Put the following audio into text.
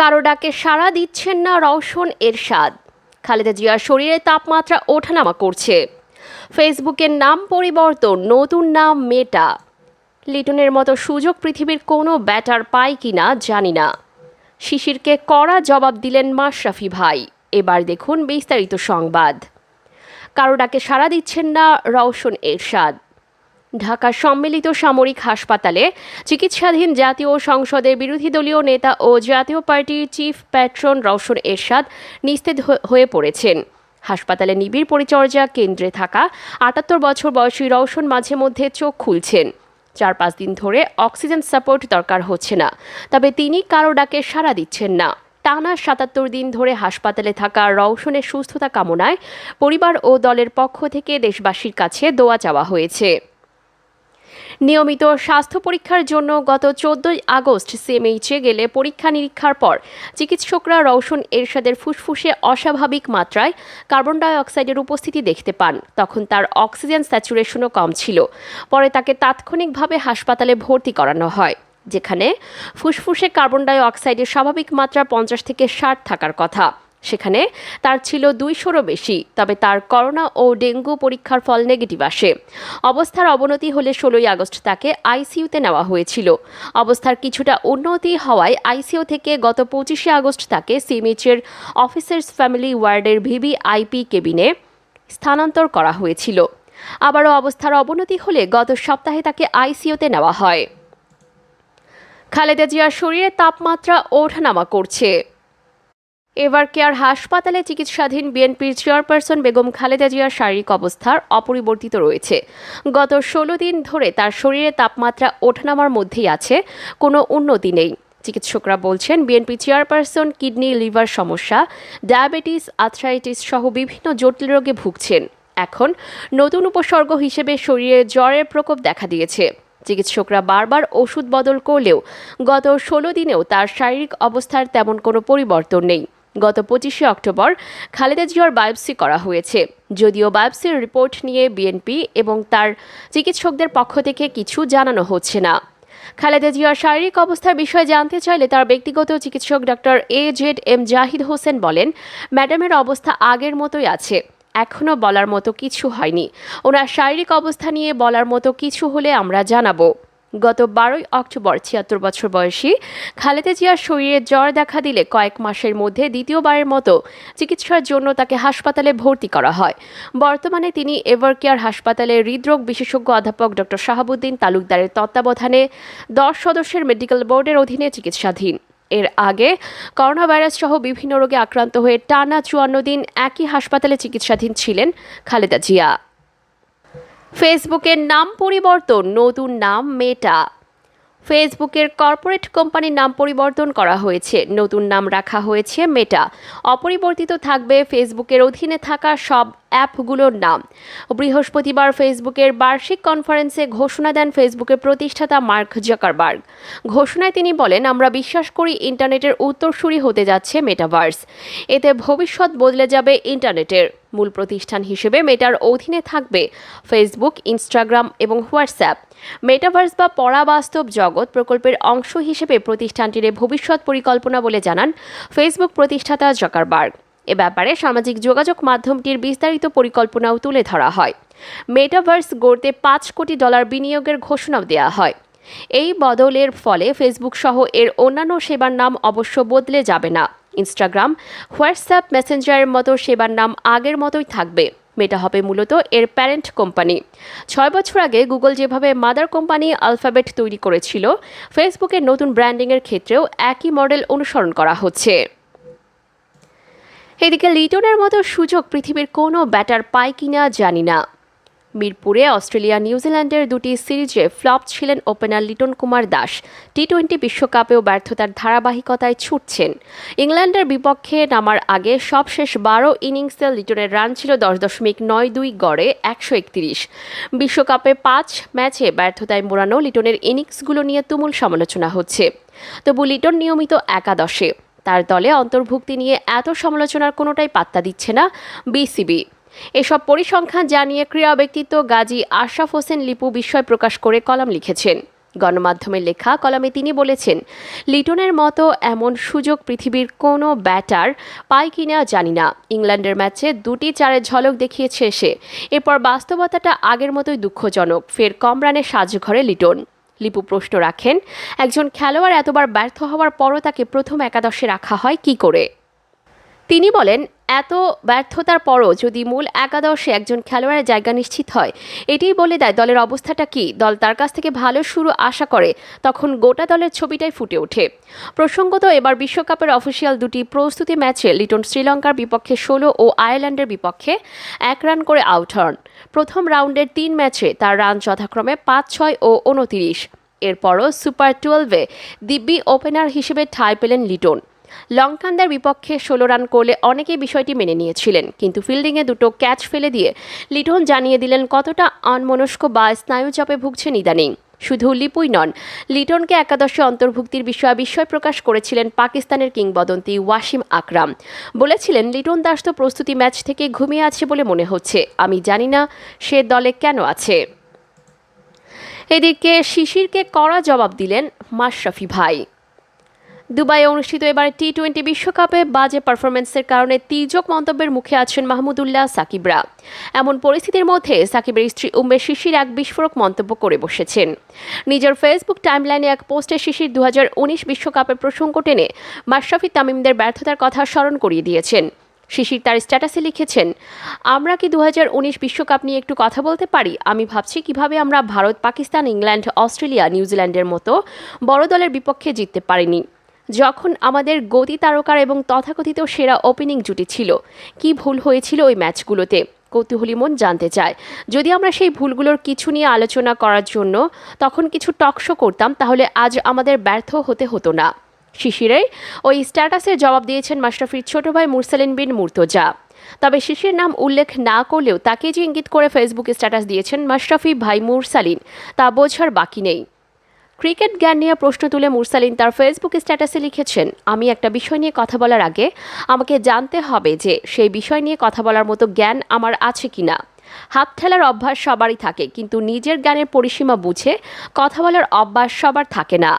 কারও ডাকে সাড়া দিচ্ছেন না রওশন এরশাদ। খালেদা জিয়ার শরীরে তাপমাত্রা ওঠানামা করছে। ফেসবুকের নাম পরিবর্তন, নতুন নাম মেটা। লিটনের মতো সুযোগ পৃথিবীর কোনো ব্যাটার পায় কিনা জানি না। শিশিরকে কড়া জবাব দিলেন মাশরাফি ভাই। এবার দেখুন বিস্তারিত সংবাদ। কারও ডাকে সাড়া দিচ্ছেন না রওশন এরশাদ। ঢাকার সম্মিলিত সামরিক হাসপাতালে চিকিৎসাধীন জাতীয় সংসদের বিরোধী দলীয় নেতা ও জাতীয় পার্টির চিফ প্যাট্রন রওশন এরশাদ নিস্তেজ হয়ে পড়েছেন। হাসপাতালে নিবিড় পরিচর্যা কেন্দ্রে থাকা আটাত্তর বছর বয়সী রওশন মাঝে মধ্যে চোখ খুলছেন। চার পাঁচ দিন ধরে অক্সিজেন সাপোর্ট দরকার হচ্ছে না, তবে তিনি কারও ডাকে সাড়া দিচ্ছেন না। টানা সাতাত্তর দিন ধরে হাসপাতালে থাকা রওশনের সুস্থতা কামনায় পরিবার ও দলের পক্ষ থেকে দেশবাসীর কাছে দোয়া চাওয়া হয়েছে। নিয়মিত স্বাস্থ্য পরীক্ষার জন্য গত চোদ্দই আগস্ট সিএমএইচে গেলে পরীক্ষা নিরীক্ষার পর চিকিৎসকরা রওশন এরশাদের ফুসফুসে অস্বাভাবিক মাত্রায় কার্বন ডাই অক্সাইডের উপস্থিতি দেখতে পান। তখন তার অক্সিজেন স্যাচুরেশনও কম ছিল। পরে তাকে তাৎক্ষণিকভাবে হাসপাতালে ভর্তি করানো হয়, যেখানে ফুসফুসে কার্বন ডাই অক্সাইডের স্বাভাবিক মাত্রা পঞ্চাশ থেকে ষাট থাকার কথা। সেখানে তার ছিল দুইশোরও বেশি, তবে তার করোনা ও ডেঙ্গু পরীক্ষার ফল নেগেটিভ আসে। অবস্থার অবনতি হলে ষোলোই আগস্ট তাকে আইসিইউতে নেওয়া হয়েছিল। অবস্থার কিছুটা উন্নতি হওয়ায় আইসিইউ থেকে গত পঁচিশে আগস্ট তাকে সিএমএইচের অফিসার্স ফ্যামিলি ওয়ার্ডের ভিভিআইপি কেবিনে স্থানান্তর করা হয়েছিল। আবারও অবস্থার অবনতি হলে গত সপ্তাহে তাকে আইসিইউতে নেওয়া হয়। খালেদা জিয়ার শরীরে তাপমাত্রা ওঠানামা করছে। এবার কেয়ার হাসপাতালে চিকিৎসাধীন বিএনপির চেয়ারপারসন বেগম খালেদা জিয়ার শারীরিক অবস্থার অপরিবর্তিত রয়েছে। গত ষোলো দিন ধরে তার শরীরে তাপমাত্রা ওঠানামার মধ্যেই আছে, কোনো উন্নতি নেই। চিকিৎসকরা বলছেন, বিএনপি চেয়ারপারসন কিডনি, লিভার সমস্যা, ডায়াবেটিস, আর্থ্রাইটিস সহ বিভিন্ন জটিল রোগে ভুগছেন। এখন নতুন উপসর্গ হিসেবে শরীরে জ্বরের প্রকোপ দেখা দিয়েছে। চিকিৎসকরা বারবার ওষুধ বদল করলেও গত ষোলো দিনেও তার শারীরিক অবস্থার তেমন কোনো পরিবর্তন নেই। গত পঁচিশে অক্টোবর খালেদা জিয়ার বায়োপসি করা হয়েছে। যদিও বায়োপসির রিপোর্ট নিয়ে বিএনপি এবং তার চিকিৎসকদের পক্ষ থেকে কিছু জানানো হচ্ছে না। খালেদা জিয়ার শারীরিক অবস্থার বিষয়ে জানতে চাইলে তার ব্যক্তিগত চিকিৎসক doctor A Z M Zahid Hossain বলেন, ম্যাডামের অবস্থা আগের মতোই আছে এখনও বলার মতো কিছু হয়নি। ওনার শারীরিক অবস্থা নিয়ে বলার মতো কিছু হলে আমরা জানাব। গত বারোই অক্টোবর ছিয়াত্তর বছর বয়সী খালেদা জিয়ার শরীরে জ্বর দেখা দিলে কয়েক মাসের মধ্যে দ্বিতীয়বারের মতো চিকিৎসার জন্য তাকে হাসপাতালে ভর্তি করা হয়। বর্তমানে তিনি এভারকেয়ার হাসপাতালে হৃদরোগ বিশেষজ্ঞ অধ্যাপক ডক্টর শাহাবুদ্দিন তালুকদারের তত্ত্বাবধানে দশ সদস্যের মেডিকেল বোর্ডের অধীনে চিকিৎসাধীন। এর আগে করোনা ভাইরাস সহ বিভিন্ন রোগে আক্রান্ত হয়ে টানা চুয়ান্ন দিন একই হাসপাতালে চিকিৎসাধীন ছিলেন খালেদা জিয়া। ফেসবুকের নাম পরিবর্তন, নতুন নাম মেটা ফেসবুকের কর্পোরেট কোম্পানির নাম পরিবর্তন করা হয়েছে, নতুন নাম রাখা হয়েছে মেটা অপরিবর্তিত থাকবে ফেসবুকের অধীনে থাকা সব অ্যাপগুলোর নাম। বৃহস্পতিবার ফেসবুকের বার্ষিক কনফারেন্সে ঘোষণা দেন ফেসবুকের প্রতিষ্ঠাতা মার্ক জাকারবার্গ। ঘোষণায় তিনি বলেন, আমরা বিশ্বাস করি ইন্টারনেটের উত্তরসূরি হতে যাচ্ছে মেটাভার্স। এতে ভবিষ্যৎ বদলে যাবে ইন্টারনেটের। মূল প্রতিষ্ঠান হিসেবে মেটার অধীনে থাকবে ফেসবুক, ইনস্টাগ্রাম এবং হোয়াটসঅ্যাপ। মেটাভার্স বা পরাবাস্তব জগৎ প্রকল্পের অংশ হিসেবে প্রতিষ্ঠানটির ভবিষ্যৎ পরিকল্পনা বলে জানান ফেসবুক প্রতিষ্ঠাতা জকারবার্গ। এ ব্যাপারে সামাজিক যোগাযোগ মাধ্যমটির বিস্তারিত পরিকল্পনাও তুলে ধরা হয়। মেটাভার্স গড়তে পাঁচ কোটি ডলার বিনিয়োগের ঘোষণাও দেওয়া হয়। এই বদলের ফলে ফেসবুক সহ এর অন্যান্য সেবার নাম অবশ্য বদলে যাবে না। ইনস্টাগ্রাম হোয়াটসঅ্যাপ মেসেঞ্জারের মতো সেবার নাম আগের মতোই থাকবে। মেটা হবে মূলত এর প্যারেন্ট কোম্পানি ছয় বছর আগে গুগল যেভাবে মাদার কোম্পানি আলফাবেট তৈরি করেছিল ফেসবুকের নতুন ব্র্যান্ডিংয়ের ক্ষেত্রেও একই মডেল অনুসরণ করা হচ্ছে। এদিকে লিটনের মতো সুযোগ পৃথিবীর কোনো ব্যাটার পায় কিনা জানি না। মিরপুরে অস্ট্রেলিয়া নিউজিল্যান্ডের দুটি সিরিজে ফ্লপ ছিলেন opener Liton Kumar Das. T twenty বিশ্বকাপেও ব্যর্থতার ধারাবাহিকতায় ছুটছেন। ইংল্যান্ডের বিপক্ষে নামার আগে সবশেষ বারো ইনিংসে লিটনের রান ছিল দশ দশমিক নয় দুই গড়ে একশো একত্রিশ। বিশ্বকাপে পাঁচ ম্যাচে ব্যর্থতায় মোড়ানো লিটনের ইনিংসগুলো নিয়ে তুমুল সমালোচনা হচ্ছে। তবু লিটন নিয়মিত একাদশে। তার দলে অন্তর্ভুক্তি নিয়ে এত সমালোচনার কোনোটাই পাত্তা দিচ্ছে না বিসিবি। এসব পরিসংখ্যান জানিয়ে ক্রীড়া ব্যক্তিত্ব গাজী আশরাফ হোসেন লিপু বিস্ময় প্রকাশ করে কলাম লিখেছেন। গণমাধ্যমে লেখা কলামে তিনি বলেছেন, লিটনের মতো এমন সুযোগ পৃথিবীর কোনো ব্যাটার পায় কিনা জানি না। ইংল্যান্ডের ম্যাচে দুটি চারের ঝলক দেখিয়েছে সে। এরপর বাস্তবতাটা আগের মতোই দুঃখজনক। ফের কম রানে সাজঘরে লিটন। লিপু প্রশ্ন রাখেন, একজন খেলোয়াড় এতবার ব্যর্থ হওয়ার পরও তাকে প্রথম একাদশে রাখা হয় কি করে? তিনি বলেন এত ব্যর্থতার পরও যদি মূল একাদশে একজন খেলোয়াড়ের জায়গা নিশ্চিত হয়, এটাই বলে দেয় দলের অবস্থাটা কি। দল তার কাছ থেকে ভালো শুরু আশা করে, তখন গোটা দলের ছবিটাই ফুটে ওঠে। প্রসঙ্গত এবার বিশ্বকাপের অফিসিয়াল দুটি প্রস্তুতি ম্যাচে লিটন শ্রীলঙ্কার বিপক্ষে ষোলো ও আয়ারল্যান্ডের বিপক্ষে এক রান করে আউট হন। প্রথম রাউন্ডের তিন ম্যাচে তার রান যথাক্রমে পাঁচ, ছয় ও উনতিরিশ। এরপরও সুপার টুয়েলভে দিব্যি ওপেনার হিসেবে ঠাঁই পেলেন লিটন। লঙ্কানদের বিপক্ষে ষোলো রান করলে অনেকেই বিষয়টি মেনে নিয়েছিলেন। কিন্তু ফিল্ডিংয়ে দুটো ক্যাচ ফেলে দিয়ে লিটন জানিয়ে দিলেন, কতটা অনমনস্ক বা স্নায়ুচাপে ভুগছেন ইদানিং। শুধু লিপুই নন, লিটনকে একাদশে অন্তর্ভুক্তির বিষয়ে বিস্ময় প্রকাশ করেছিলেন পাকিস্তানের কিংবদন্তি ওয়াসিম আকরাম। বলেছিলেন, লিটন দাস তো প্রস্তুতি ম্যাচ থেকে ঘুমিয়ে আছে বলে মনে হচ্ছে। আমি জানি না সে দলে কেন আছে। এদিকে শিশিরকে কড়া জবাব দিলেন মাশরাফি ভাই। দুবাইয়ে অনুষ্ঠিত এবারে টি টোয়েন্টি বিশ্বকাপে বাজে পারফরমেন্সের কারণে তির্যক মন্তব্যের মুখে আছেন মাহমুদুল্লাহ সাকিবরা এমন পরিস্থিতির মধ্যে সাকিবের স্ত্রী উম্মে শিশির এক বিস্ফোরক মন্তব্য করে বসেছেন। নিজের ফেসবুক টাইমলাইনে এক পোস্টে শিশির দু বিশ্বকাপের প্রসঙ্গ টেনে মাশরাফি তামিমদের ব্যর্থতার কথা স্মরণ করিয়ে দিয়েছেন। শিশির তার স্ট্যাটাসে লিখেছেন, আমরা কি দু বিশ্বকাপ নিয়ে একটু কথা বলতে পারি? আমি ভাবছি কীভাবে আমরা ভারত, পাকিস্তান, ইংল্যান্ড, অস্ট্রেলিয়া, নিউজিল্যান্ডের মতো বড় দলের বিপক্ষে জিততে পারিনি। যখন আমাদের গতি তারকার এবং তথাকথিত সেরা ওপেনিং জুটি ছিল। কি ভুল হয়েছিল ওই ম্যাচগুলোতে? কৌতূহলী মন জানতে চায়। যদি আমরা সেই ভুলগুলোর কিছু নিয়ে আলোচনা করার জন্য তখন কিছু টকশো করতাম, তাহলে আজ আমাদের ব্যর্থ হতে হতো না। শিশিরের ওই স্ট্যাটাসের জবাব দিয়েছেন মাশরাফির ছোট ভাই মুরসালিন বিন মুর্তজা। তবে শিশির নাম উল্লেখ না করলেও তাকে যে ইঙ্গিত করে ফেসবুকে স্ট্যাটাস দিয়েছেন মাশরাফি ভাই মুরসালিন, তা বোঝার বাকি নেই। ক্রিকেট জ্ঞান নিয়ে প্রশ্ন তুলে মুরসালিন তার ফেসবুক স্ট্যাটাসে লিখেছেন, আমি একটা বিষয় নিয়ে কথা বলার আগে আমাকে জানতে হবে যে সেই বিষয় নিয়ে কথা বলার মতো জ্ঞান আমার আছে কি না। হাত ঠেলার অভ্যাস সবারই থাকে, কিন্তু নিজের জ্ঞানের পরিসীমা বুঝে কথা বলার অভ্যাস সবার থাকে না।